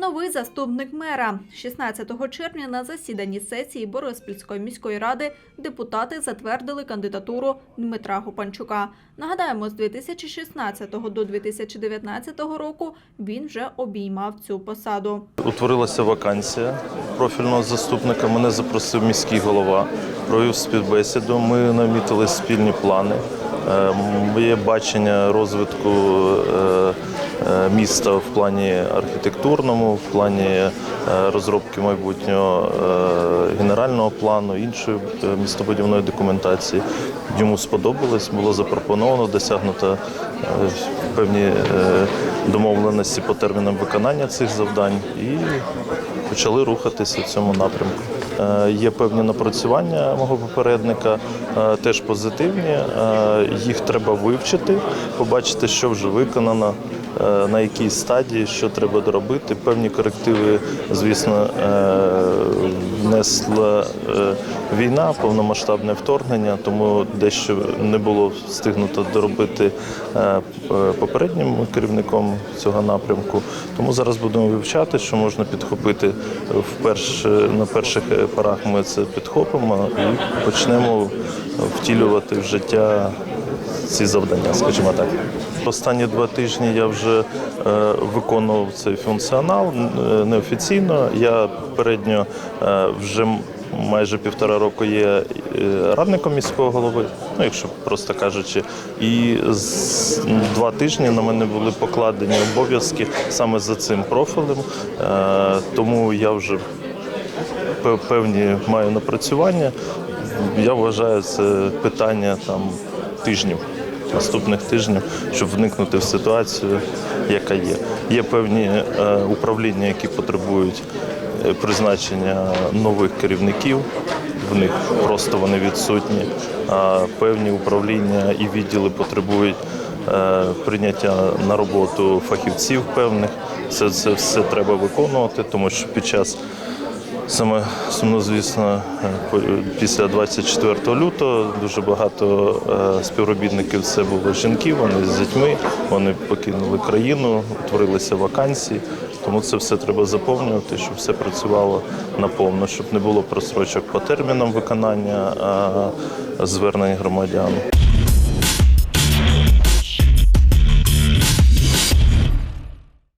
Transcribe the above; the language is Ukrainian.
Новий заступник мера 16 червня на засіданні сесії Бориспільської міської ради депутати затвердили кандидатуру Дмитра Гопанчука. Нагадаємо, з 2016 до 2019 року він вже обіймав цю посаду. Утворилася вакансія профільного заступника. Мене запросив міський голова, провів співбесіду. Ми намітили спільні плани. Е, Моє бачення розвитку е, е, міста в плані архітектурному, в плані е, розробки майбутнього е, генерального плану, іншої е, містобудівної документації. Йому сподобалось, було запропоновано, досягнуто е, певні е, домовленості по термінам виконання цих завдань і почали рухатися в цьому напрямку. Е, Є певні напрацювання мого попередника, е, теж позитивні. Їх треба вивчити, побачити, що вже виконано, на якій стадії, що треба доробити. Певні корективи, звісно, внесла війна, повномасштабне вторгнення, тому дещо не було встигнуто доробити е, попереднім керівником цього напрямку. Тому зараз будемо вивчати, що можна підхопити вперше на перших порах. Ми це підхопимо і почнемо втілювати в життя ці завдання, скажімо так. Останні два тижні я вже е, виконував цей функціонал е, неофіційно. Я попередньо е, вже майже півтора року є е, радником міського голови, ну якщо просто кажучи, і з два тижні на мене були покладені обов'язки саме за цим профілем. Е, тому я вже певні маю напрацювання. Я вважаю, це питання там тижнів, наступних тижнів, щоб вникнути в ситуацію, яка є. Є певні е, управління, які потребують призначення нових керівників. В них просто вони відсутні. А певні управління і відділи потребують е, прийняття на роботу фахівців певних. Це, це все треба виконувати, тому що під час Саме сумнозвісно, е, по- після 24 лютого дуже багато е, співробітників це були жінки, вони з дітьми, вони покинули країну, утворилися вакансії. Тому це все треба заповнювати, щоб все працювало наповно, щоб не було просрочок по термінам виконання звернень громадян.